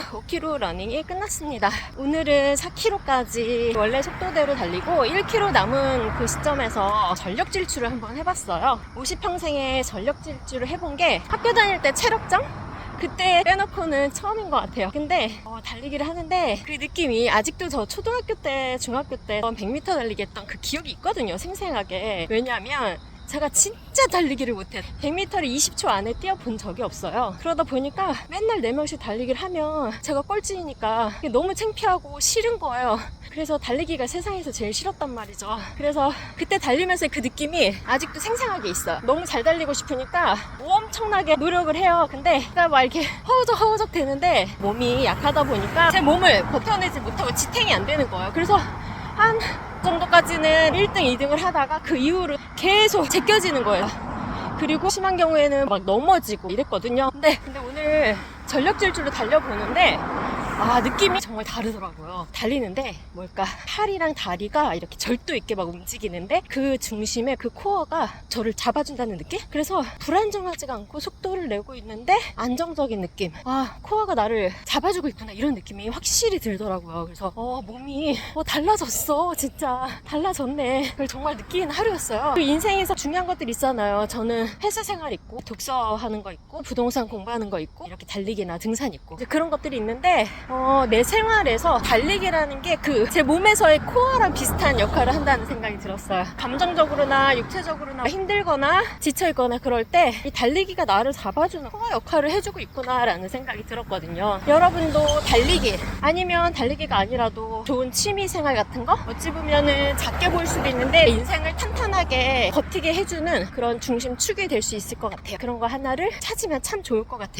5km 러닝이 끝났습니다. 오늘은 4km까지 원래 속도대로 달리고 1km 남은 그 시점에서 전력 질주를 한번 해봤어요. 50평생에 전력 질주를 해본 게 학교 다닐 때 체력장? 그때 빼놓고는 처음인 것 같아요. 근데 어, 달리기를 하는데 그 느낌이 아직도 저 초등학교 때, 중학교 때 100m 달리기 했던 그 기억이 있거든요. 생생하게. 왜냐하면 제가 진짜 달리기를 못해. 100m를 20초 안에 뛰어본 적이 없어요. 그러다 보니까 맨날 4명씩 달리기를 하면 제가 꼴찌니까 너무 창피하고 싫은 거예요. 그래서 달리기가 세상에서 제일 싫었단 말이죠. 그래서 그때 달리면서 그 느낌이 아직도 생생하게 있어요. 너무 잘 달리고 싶으니까 엄청나게 노력을 해요. 근데 막 이렇게 허우적 허우적 되는데 몸이 약하다 보니까 제 몸을 버텨내지 못하고 지탱이 안 되는 거예요. 그래서 한 정도까지는 1등, 2등을 하다가 그 이후로 계속 제껴지는 거예요. 그리고 심한 경우에는 막 넘어지고 이랬거든요. 근데, 근데 오늘 전력 질주로 달려보는데 아, 느낌이 정말 다르더라고요. 달리는데, 뭘까, 팔이랑 다리가 이렇게 절도 있게 막 움직이는데, 그 중심에 그 코어가 저를 잡아준다는 느낌? 그래서 불안정하지가 않고 속도를 내고 있는데, 안정적인 느낌. 아, 코어가 나를 잡아주고 있구나. 이런 느낌이 확실히 들더라고요. 그래서, 어, 몸이, 어, 달라졌어. 진짜. 달라졌네. 그걸 정말 느끼는 하루였어요. 그 인생에서 중요한 것들이 있잖아요. 저는 회사 생활 있고, 독서하는 거 있고, 부동산 공부하는 거 있고, 이렇게 달리기나 등산 있고, 그런 것들이 있는데, 어, 내 생활에서 달리기라는 게 그 제 몸에서의 코어랑 비슷한 역할을 한다는 생각이 들었어요. 감정적으로나 육체적으로나 힘들거나 지쳐있거나 그럴 때 이 달리기가 나를 잡아주는 코어 역할을 해주고 있구나라는 생각이 들었거든요. 여러분도 달리기 아니면 달리기가 아니라도 좋은 취미 생활 같은 거 어찌 보면은 작게 보일 수도 있는데 인생을 탄탄하게 버티게 해주는 그런 중심축이 될 수 있을 것 같아요. 그런 거 하나를 찾으면 참 좋을 것 같아요.